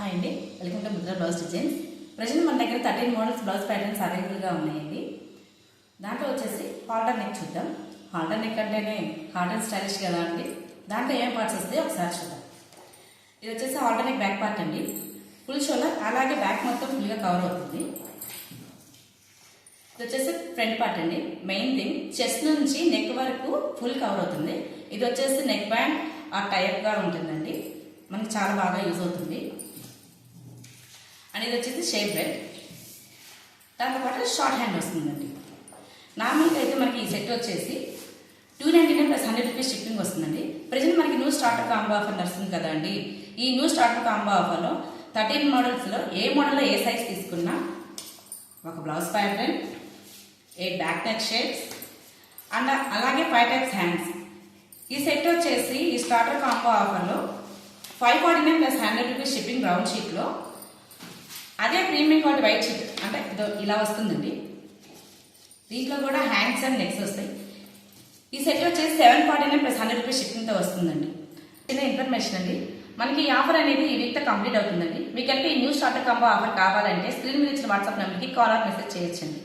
Hi అండి. Welcome to Mudra blouse designs present మన దగ్గర థర్టీన్ మోడల్స్ బ్లౌజ్ ప్యాటర్న్స్ అవైలబుల్గా ఉన్నాయండి. దాంట్లో వచ్చేసి హాల్డర్ నెక్ చూద్దాం. హాల్డర్ నెక్ అంటేనే హాల్డర్ స్టైలిష్ కదా అండి. దాంట్లో ఏం పార్ట్స్ వస్తాయి ఒకసారి చూద్దాం. ఇది వచ్చేసి హాల్డర్ నెక్ బ్యాక్ పార్ట్ అండి. ఫుల్ షోల్డర్ అలాగే బ్యాక్ మొత్తం ఫుల్గా కవర్ అవుతుంది. ఇది వచ్చేసి ఫ్రంట్ పార్ట్ అండి. మెయిన్ థింగ్ చెస్ట్ నుంచి నెక్ వరకు ఫుల్ కవర్ అవుతుంది. ఇది వచ్చేసి నెక్ బ్యాండ్ ఆ టైప్గా ఉంటుందండి. మనకి చాలా బాగా యూజ్ అవుతుంది. అండ్ ఇది వచ్చేసి షేప్ బెల్ట్. దాంతో పాటు షార్ట్ హ్యాండ్ వస్తుందండి. నార్మల్గా అయితే మనకి ఈ సెట్ వచ్చేసి two ninety nine plus hundred rupees shipping వస్తుందండి. ప్రజెంట్ మనకి న్యూ స్టార్టర్ కాంబో ఆఫర్ నడుస్తుంది కదండి. ఈ న్యూ స్టార్టర్ కాంబో ఆఫర్లో థర్టీన్ మోడల్స్లో ఏ మోడల్లో ఏ సైజ్ తీసుకున్నా ఒక బ్లౌజ్ ప్యాటర్న్ ఏ బ్యాక్ నెక్ షేప్స్ అండ్ అలాగే ఫైవ్ టైప్స్ హ్యాండ్స్ ఈ సెట్ వచ్చేసి ఈ స్టార్టర్ కాంబో ఆఫర్లో five forty nine plus hundred rupees shipping brown షీట్లో అదే ప్రీమియం క్వాలిటీ వైట్ షీట్ అంటే ఇదో ఇలా వస్తుందండి. దీంట్లో కూడా హ్యాండ్స్ అండ్ నెక్స్ వస్తాయి. ఈ సెట్ వచ్చేసి seven forty nine plus hundred rupees షిప్పింగ్తో వస్తుందండి. చిన్న ఇన్ఫర్మేషన్ అండి. మనకి ఈ ఆఫర్ అనేది ఈ వీక్తో కంప్లీట్ అవుతుందండి. మీకు ఈ న్యూ స్టార్టర్ కాంబో ఆఫర్ కావాలంటే స్క్రీన్ మీద ఇచ్చిన వాట్సాప్ నెంబర్కి కాల్ ఆర్ మెసేజ్ చేయొచ్చండి.